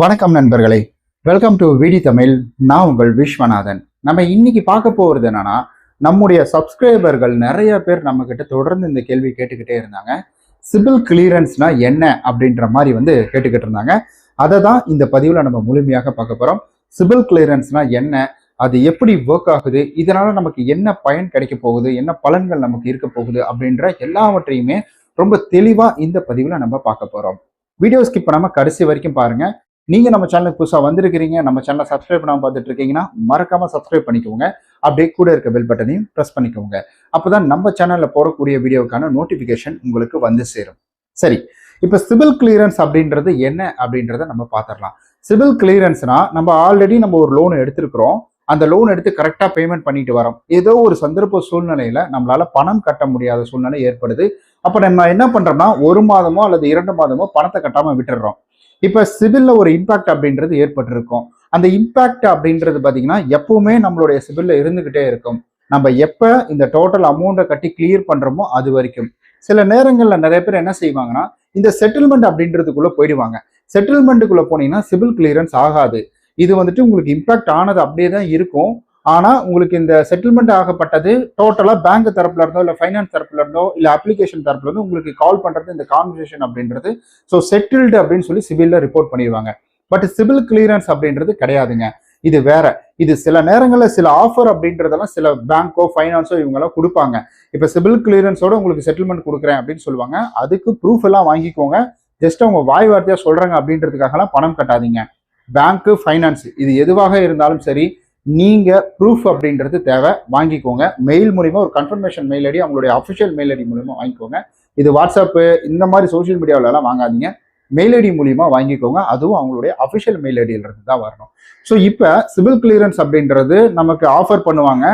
வணக்கம் நண்பர்களே. Welcome to விடி தமிழ் நான் உங்கள் விஸ்வநாதன். நம்ம இன்னைக்கு பார்க்க போகிறது என்னன்னா நம்முடைய சப்ஸ்கிரைபர்கள் நிறைய பேர் நம்ம கிட்ட தொடர்ந்து இந்த கேள்வி கேட்டுக்கிட்டே இருந்தாங்க. சிபில் கிளியரன்ஸ்னா என்ன அப்படின்ற மாதிரி வந்து கேட்டுக்கிட்டு இருந்தாங்க. அதை தான் இந்த பதிவில் நம்ம முழுமையாக பார்க்க போகிறோம் சிபில் கிளியரன்ஸ்னா என்ன? அது எப்படி ஒர்க் ஆகுது? இதனால நமக்கு என்ன பயன் கிடைக்க போகுது? என்ன பலன்கள் நமக்கு இருக்க போகுது? அப்படின்ற எல்லாவற்றையுமே ரொம்ப தெளிவாக இந்த பதிவில் நம்ம பார்க்க போகிறோம் வீடியோ ஸ்கிப் பண்ணாமல் கடைசி வரைக்கும் பாருங்கள் நீங்கள் நம்ம சேனலுக்கு புதுசாக வந்திருக்கிறீங்க நம்ம சேனலை சப்ஸ்கிரைப் பண்ணாமல் பார்த்துட்டு இருக்கீங்கன்னா மறக்காமல் சப்ஸ்கிரைப் பண்ணிக்கோங்க. அப்படியே கூட இருக்க பெல் பட்டனையும் ப்ரெஸ் பண்ணிக்கோங்க. அப்போ தான் நம்ம சேனலில் போடக்கூடிய வீடியோக்கான நோட்டிஃபிகேஷன் உங்களுக்கு வந்து சேரும். சரி இப்போ சிவில் கிளியரன்ஸ் அப்படின்றது என்ன அப்படின்றத நம்ம பார்த்துடலாம். சிவில் கிளியரன்ஸ்னா நம்ம ஆல்ரெடி நம்ம ஒரு லோன் எடுத்திருக்கிறோம். அந்த லோன் எடுத்து கரெக்டாக பேமெண்ட் பண்ணிட்டு வரோம். ஏதோ ஒரு சந்தர்ப்ப சூழ்நிலையில் நம்மளால் பணம் கட்ட முடியாத சூழ்நிலை ஏற்படுது. அப்போ நம்ம என்ன பண்ணுறோம்னா ஒரு மாதமோ அல்லது இரண்டு மாதமோ பணத்தை கட்டாமல் விட்டுடுறோம். இப்போ சிவிலில் ஒரு இம்பாக்ட் அப்படின்றது ஏற்பட்டிருக்கும். அந்த இம்பாக்ட் அப்படின்றது பார்த்தீங்கன்னா எப்பவுமே நம்மளுடைய சிவிலில் இருந்துகிட்டே இருக்கும். நம்ம எப்போ இந்த டோட்டல் அமௌண்ட்டை கட்டி கிளியர் பண்ணுறோமோ அது வரைக்கும். சில நேரங்களில் நிறைய பேர் என்ன செய்வாங்கன்னா இந்த செட்டில்மெண்ட் அப்படின்றதுக்குள்ளே போயிடுவாங்க. செட்டில்மெண்ட்டுக்குள்ளே போனீங்கன்னா சிவில் கிளியரன்ஸ் ஆகாது. இது வந்துட்டு உங்களுக்கு இம்பாக்ட் ஆனது அப்படியே தான் இருக்கும். ஆனால் உங்களுக்கு இந்த செட்டில்மெண்ட் ஆகப்பட்டது டோட்டலாக பேங்க் தரப்புல இருந்தோ இல்லை ஃபைனான்ஸ் தரப்புல இருந்தோ இல்லை அப்ளிகேஷன் தரப்புல இருந்தோ உங்களுக்கு கால் பண்ணுறது இந்த கான்வர்சேஷன் அப்படின்றது. ஸோ செட்டில்டு அப்படின்னு சொல்லி சிவிலில் ரிப்போர்ட் பண்ணிடுவாங்க. பட் சிவில் கிளியரன்ஸ் அப்படின்றது கிடையாதுங்க. இது வேற. இது சில நேரங்களில் சில ஆஃபர் அப்படின்றதெல்லாம் சில பேங்க்கோ ஃபைனான்ஸோ இவங்கெல்லாம் கொடுப்பாங்க. இப்போ சிவில் கிளியரன்ஸோட உங்களுக்கு செட்டில்மெண்ட் கொடுக்குறேன் அப்படின்னு சொல்லுவாங்க. அதுக்கு ப்ரூஃப் எல்லாம் வாங்கிக்கோங்க. ஜஸ்ட் அவங்க வாய் வார்த்தையாக சொல்கிறாங்க அப்படின்றதுக்காகலாம் பணம் கட்டாதீங்க. பேங்க்கு ஃபைனான்ஸ் இது எதுவாக இருந்தாலும் சரி நீங்கள் ப்ரூஃப் அப்படின்றது தேவை. வாங்கிக்கோங்க. மெயில் மூலிமா ஒரு கன்ஃபர்மேஷன் மெயில் ஐடி அவங்களுடைய அஃபிஷியல் மெயில் ஐடி மூலிமா வாங்கிக்கோங்க. இது வாட்ஸ்அப்பு இந்த மாதிரி சோஷியல் மீடியாவிலலாம் வாங்காதீங்க. மெயில் ஐடி மூலியமா வாங்கிக்கோங்க. அதுவும் அவங்களுடைய அஃபிஷியல் மெயில் ஐடியிலிருந்து தான் வரணும். ஸோ இப்போ சிவில் கிளியரன்ஸ் அப்படின்றது நமக்கு ஆஃபர் பண்ணுவாங்க.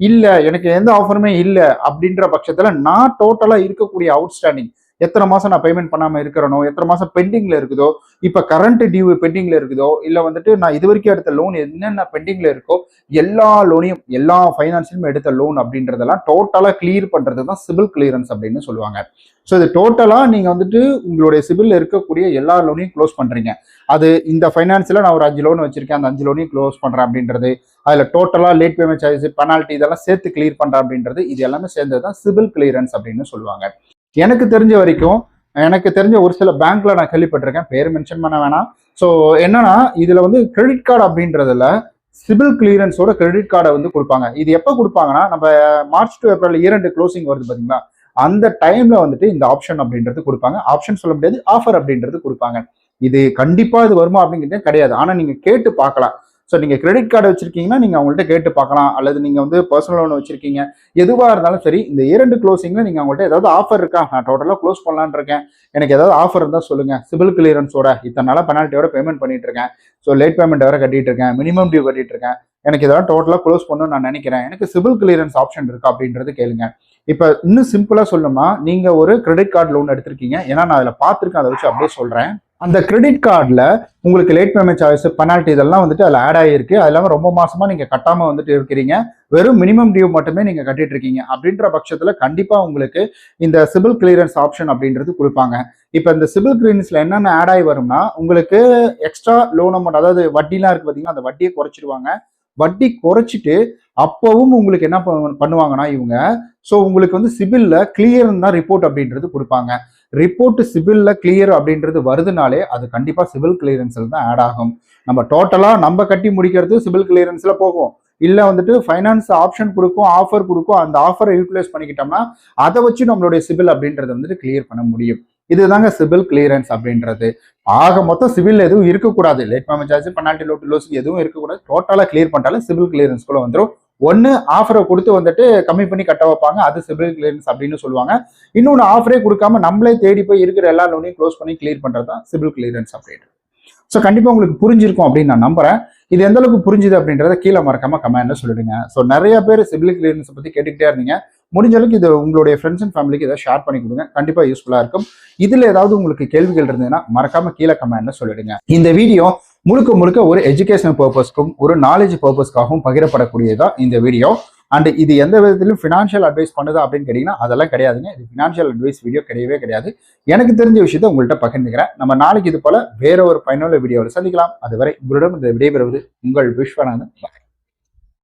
இல்லை எனக்கு எந்த ஆஃபருமே இல்லை அப்படின்ற பட்சத்தில் நான் டோட்டலாக இருக்கக்கூடிய அவுட்ஸ்டாண்டிங் எத்தனை மாசம் நான் பேமெண்ட் பண்ணாம இருக்கிறனோ எத்தனை மாசம் பெண்டிங்ல இருக்குதோ இப்ப கரண்ட் டியூ பெண்டிங்ல இருக்குதோ இல்ல வந்துட்டு நான் இது வரைக்கும் எடுத்த லோன் என்னென்ன பெண்டிங்ல இருக்கோ எல்லா லோனையும் எல்லா ஃபைனான்சியலும் எடுத்த லோன் அப்படின்றதெல்லாம் டோட்டலா கிளியர் பண்றது தான் சிபில் கிளியரன்ஸ் அப்படின்னு சொல்லுவாங்க. ஸோ இது டோட்டலா நீங்க வந்துட்டு உங்களுடைய சிபில் இருக்கக்கூடிய எல்லா லோனையும் க்ளோஸ் பண்றீங்க. அது இந்த ஃபைனான்ஸில் நான் ஒரு அஞ்சு லோன் வச்சிருக்கேன் அந்த அஞ்சு லோனையும் க்ளோஸ் பண்றேன் அப்படின்றது அதுல டோட்டலா லேட் பேமெண்ட் சார்ஜஸ் பெனால்ட்டி இதெல்லாம் சேர்த்து கிளியர் பண்றேன் அப்படின்றது இது எல்லாமே சேர்ந்தது தான் சிபில் கிளியரன்ஸ் அப்படின்னு சொல்லுவாங்க. எனக்கு தெரிஞ்ச வரைக்கும் எனக்கு தெரிஞ்ச ஒரு சில பேங்க்ல நான் கேள்விப்பட்டிருக்கேன். பேர் மென்ஷன் பண்ண வேணாம். ஸோ என்னன்னா இதுல வந்து கிரெடிட் கார்டு அப்படின்றதுல சிபில் கிளியரன்ஸோட கிரெடிட் கார்டை வந்து கொடுப்பாங்க. இது எப்போ கொடுப்பாங்கன்னா நம்ம மார்ச் டு ஏப்ரல் இரண்டு க்ளோசிங் வருது பாத்தீங்களா? அந்த டைம்ல வந்துட்டு இந்த ஆப்ஷன் அப்படின்றது கொடுப்பாங்க. ஆப்ஷன் சொல்ல முடியாது ஆஃபர் அப்படின்றது கொடுப்பாங்க. இது கண்டிப்பா இது வருமா அப்படிங்கிறது கிடையாது. ஆனா நீங்க கேட்டு பார்க்கலாம். ஸோ நீங்கள் கிரெடிட் கார்டு வச்சிருக்கீங்கன்னா நீங்கள் அவங்கள்ட்ட கேட்டு பார்க்கலாம். அல்லது நீங்கள் வந்து பர்சனல் லோன் வச்சிருக்கீங்க. எதுவாக இருந்தாலும் சரி இந்த இரண்டு க்ளோஸிங்கில் நீங்கள் அவங்கள்ட்ட ஏதாவது ஆஃபர் இருக்கா? நான் டோட்டலாக க்ளோஸ் பண்ணலான்னு இருக்கேன். எனக்கு ஏதாவது ஆஃபர் இருந்தால் சொல்லுங்கள் சிபில் கிளியரன்ஸோட இத்தனை நாளாக பெனால்ட்டியோட பேமெண்ட் பண்ணிட்டு இருக்கேன். ஸோ லேட் பேமெண்ட் வேறு கட்டிட்டு இருக்கேன். மினிமம் டியூ கட்டிட்டு இருக்கேன். எனக்கு இதெல்லாம் டோட்டலாக க்ளோஸ் பண்ணணும்னு நான் நினைக்கிறேன். எனக்கு சிபில் கிளியரன்ஸ் ஆப்ஷன் இருக்கா அப்படின்றது கேளுங்க. இப்போ இன்னும் சிம்பிளாக சொல்லுமா நீங்கள் ஒரு கிரெடிட் கார்டு லோன் எடுத்திருக்கீங்க. ஏன்னா நான் அதில் பார்த்துருக்கேன். அதை வச்சு அப்படியே சொல்கிறேன் அந்த கிரெடிட் கார்டில் உங்களுக்கு லேட் பேமெண்ட் சார்ஜஸ் பெனால்ட்டி இதெல்லாம் வந்துட்டு அதில் ஆட் ஆகிருக்கு அது இல்லாமல் ரொம்ப மாசமாக நீங்கள் கட்டாமல் வந்துட்டு இருக்கிறீங்க. வெறும் மினிமம் டியூ மட்டுமே நீங்கள் கட்டிட்டு இருக்கீங்க. அப்படின்ற பட்சத்தில் கண்டிப்பாக உங்களுக்கு இந்த சிபில் கிளியரன்ஸ் ஆப்ஷன் அப்படின்றது கொடுப்பாங்க. இப்போ இந்த சிபில் கிளியரன்ஸில் என்னென்ன ஆட் ஆகி வரும்னா உங்களுக்கு எக்ஸ்ட்ரா லோன் அமௌண்ட் அதாவது வட்டிலாம் இருக்குது பார்த்தீங்கன்னா அந்த வட்டியை குறைச்சிடுவாங்க வட்டி குறைச்சிட்டு அப்பவும் உங்களுக்கு என்ன பண்ணுவாங்கன்னா இவங்க ஸோ உங்களுக்கு வந்து சிபில்ல கிளியர் தான் ரிப்போர்ட் அப்படின்றது கொடுப்பாங்க. ரிப்போர்ட் சிவிலில் கிளியர் அப்படின்றது வருதுனாலே அது கண்டிப்பா சிவில் கிளியரன்ஸில் தான் ஆட் ஆகும். நம்ம டோட்டலா நம்ம கட்டி முடிக்கிறது சிவில் கிளியரன்ஸ்ல போகும். இல்லை வந்துட்டு ஃபைனான்ஸ் ஆப்ஷன் கொடுக்கும் ஆஃபர் கொடுக்கும் அந்த ஆஃபரை யூட்டிலைஸ் பண்ணிக்கிட்டோம்னா அதை வச்சு நம்மளுடைய சிவில் அப்படின்றத வந்துட்டு கிளியர் பண்ண முடியும். இதுதாங்க சிபில் கிளியரன்ஸ் அப்படின்றது. ஆக மொத்தம் சிவில் எதுவும் இருக்கக்கூடாது. லேட் பேமெண்ட் சார்ஜ் பெனால்டி லோட்டு லோஸ் எதுவும் இருக்கக்கூடாது. டோட்டலாக கிளியர் பண்ணிட்டாலும் சிவில் கிளியரன்ஸ்குள்ள வந்துடும் ஒன்று ஆஃபரை கொடுத்து வந்துட்டு கம்மி பண்ணி கட்ட வைப்பாங்க. அது சிவில் கிளியரன்ஸ் அப்படின்னு சொல்லுவாங்க. இன்னொன்று ஆஃபரே கொடுக்காம நம்மளே தேடி போய் இருக்கிற எல்லா லோனையும் க்ளோஸ் பண்ணி கிளியர் பண்ணுறது தான் சிவில் கிளியரன்ஸ் அப்படின்றது ஸோ கண்டிப்பாக உங்களுக்கு புரிஞ்சிருக்கும் அப்படின்னு நான் நம்புறேன். இது எந்த அளவுக்கு புரிஞ்சுது அப்படின்றத கீழே மறக்காம கமெண்ட்ல சொல்லிடுங்க. ஸோ நிறைய பேர் சிவில் கிளியரன்ஸை பற்றி கேட்டுக்கிட்டே இருந்தீங்க. முடிஞ்ச அளவுக்கு இது உங்களுடைய ஃப்ரெண்ட்ஸ் அண்ட் ஃபேமிலிக்கு இதை ஷேர் பண்ணி கொடுங்க. கண்டிப்பாக யூஸ்ஃபுல்லாக இருக்கும். இதில் ஏதாவது உங்களுக்கு கேள்விகள் இருந்ததுன்னா மறக்காம கீழே கமெண்ட்ல சொல்லிடுங்க. இந்த வீடியோ முழுக்க முழுக்க ஒரு எஜுகேஷன் பர்பஸ்க்கும் ஒரு நாலேஜ் பர்பஸ்க்காகவும் பகிரப்படக்கூடியதான் இந்த வீடியோ அண்ட் இது எந்த விதத்திலும் ஃபினான்ஷியல் அட்வைஸ் பண்ணுதா அப்படின்னு கேட்டிங்கன்னா அதெல்லாம் கிடையாதுங்க. இது ஃபினான்ஷியல் அட்வைஸ் வீடியோ கிடையவே கிடையாது. எனக்கு தெரிஞ்ச விஷயத்த உங்கள்கிட்ட பகிர்ந்துக்கிறேன். நம்ம நாளைக்கு இது போல வேற ஒரு பயனுள்ள வீடியோவில் சந்திக்கலாம். அதுவரை உங்களிடம் இந்த விடைபெறுவது உங்கள் விஸ்வநாதன். Bye.